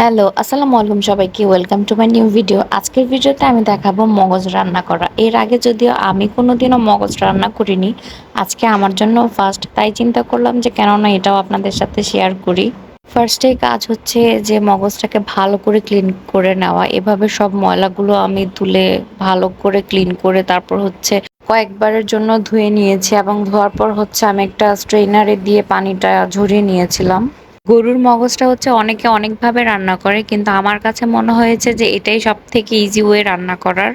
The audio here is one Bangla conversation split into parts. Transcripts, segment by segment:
হ্যালো, আসসালামু আলাইকুম সবাইকে welcome to my new video আজকের ভিডিওতে আমি দেখাবো মগজ রান্না করা। এর আগে যদিও আমি কোনোদিনও মগজ রান্না করিনি, আজকে আমার জন্য ফার্স্ট তাই চিন্তা করলাম যে কেননা এটাও আপনাদের সাথে শেয়ার করি। ফার্স্টে কাজ হচ্ছে যে মগজটাকে ভালো করে ক্লিন করে নেওয়া। এভাবে সব ময়লাগুলো আমি তুলে ভালো করে ক্লিন করে তারপর হচ্ছে কয়েকবারের জন্য ধুয়ে নিয়েছি এবং ধোয়ার পর হচ্ছে আমি একটা স্ট্রেনারে দিয়ে পানিটা ঝরিয়ে নিয়েছিলাম। গরুর মগজটা হচ্ছে অনেকে অনেকভাবে রান্না করে, কিন্তু আমার কাছে মনে হয়েছে যে এটাই সব থেকে ইজি ওয়ে রান্না করার।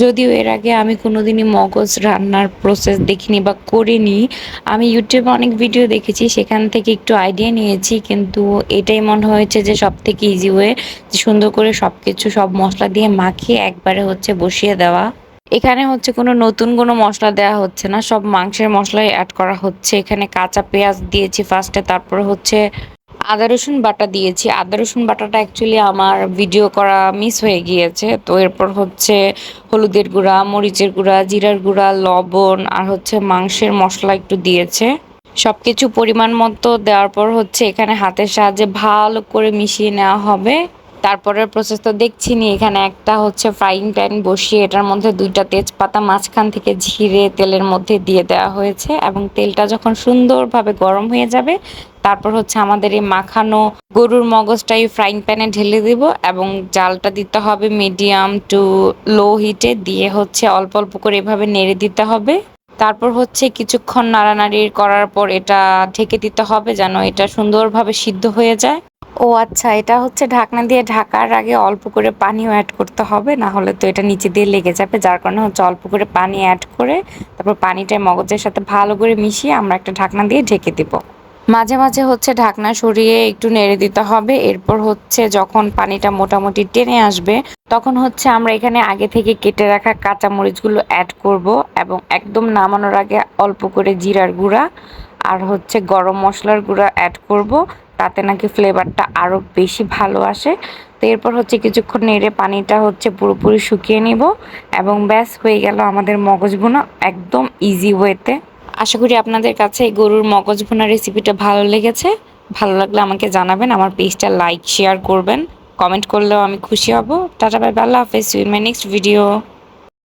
যদিও এর আগে আমি কোনোদিনই মগজ রান্নার প্রসেস দেখিনি বা করিনি। আমি ইউটিউবে অনেক ভিডিও দেখেছি, সেখান থেকে একটু আইডিয়া নিয়েছি, কিন্তু এটাই মনে হয়েছে যে সব থেকে ইজি ওয়ে যে সুন্দর করে সব কিছু সব মশলা দিয়ে মাখিয়ে একবারে হচ্ছে বসিয়ে দেওয়া। এখানে হচ্ছে কোনো নতুন কোনো মশলা দেওয়া হচ্ছে না, সব মাংসের মশলাই অ্যাড করা হচ্ছে। এখানে কাঁচা পেঁয়াজ দিয়েছি ফার্স্টে তারপরে হচ্ছে আদা, রসুন বাটা দিয়েছি। আদা, রসুন বাটাটা অ্যাকচুয়ালি আমার ভিডিও করা মিস হয়ে গিয়েছে। তো এরপর হচ্ছে হলুদের গুঁড়া, মরিচের গুঁড়া, জিরার গুঁড়া, লবণ আর হচ্ছে মাংসের মশলা একটু দিয়েছে। সব কিছু পরিমাণ মতো দেওয়ার পর হচ্ছে এখানে হাতের সাহায্যে ভালো করে মিশিয়ে নেওয়া হবে। তারপরের প্রসেস তো দেখছি নি এখানে একটা হচ্ছে ফ্রাইং প্যান বসিয়ে এটার মধ্যে দুইটা তেজপাতা মাঝখান থেকে ঝিরে তেলের মধ্যে দিয়ে দেওয়া হয়েছে এবং তেলটা যখন সুন্দরভাবে গরম হয়ে যাবে, তারপর হচ্ছে আমাদের এই মাখানো গরুর মগজটা এই ফ্রাইং প্যানে ঢেলে দিব এবং জালটা দিতে হবে মিডিয়াম টু লো হিটে দিয়ে হচ্ছে অল্প অল্প করে এভাবে নেড়ে দিতে হবে। তারপর হচ্ছে কিছুক্ষণ নাড়ানাড়ি করার পর এটা ঢেকে দিতে হবে যেন এটা সুন্দরভাবে সিদ্ধ হয়ে যায়। ও আচ্ছা এটা হচ্ছে ঢাকনা দিয়ে ঢাকার আগে অল্প করে পানিও অ্যাড করতে হবে, না হলে তো এটা নিচে দিয়ে লেগে যাবে, যার কারণে হচ্ছে অল্প করে পানি অ্যাড করে তারপর পানিটা মগজের সাথে ভালো করে মিশিয়ে আমরা একটা ঢাকনা দিয়ে ঢেকে দিব। মাঝে মাঝে হচ্ছে ঢাকনা সরিয়ে একটু নেড়ে দিতে হবে, এরপর হচ্ছে যখন পানিটা মোটামুটি টেনে আসবে, তখন হচ্ছে আমরা এখানে আগে থেকে কেটে রাখা কাঁচা মরিচগুলো অ্যাড করব এবং একদম নামানোর আগে অল্প করে জিরার গুঁড়া আর হচ্ছে গরম মশলার গুঁড়া অ্যাড করব তাতে নাকি ফ্লেভারটা আরও বেশি ভালো আসে। তো এরপর হচ্ছে কিছুক্ষণ নেড়ে পানিটা হচ্ছে পুরোপুরি শুকিয়ে নিব এবং ব্যাস, হয়ে গেল আমাদের মগজ ভুনা একদম ইজি ওয়েতে আশা করি আপনাদের কাছে এই গরুর মগজ রেসিপিটা ভালো লেগেছে। ভালো লাগলে আমাকে জানাবেন, আমার পেজটা লাইক শেয়ার করবেন। কমেন্ট করলেও আমি খুশি হব। টাটা বাই আল্লাহ হাফেজ। My next video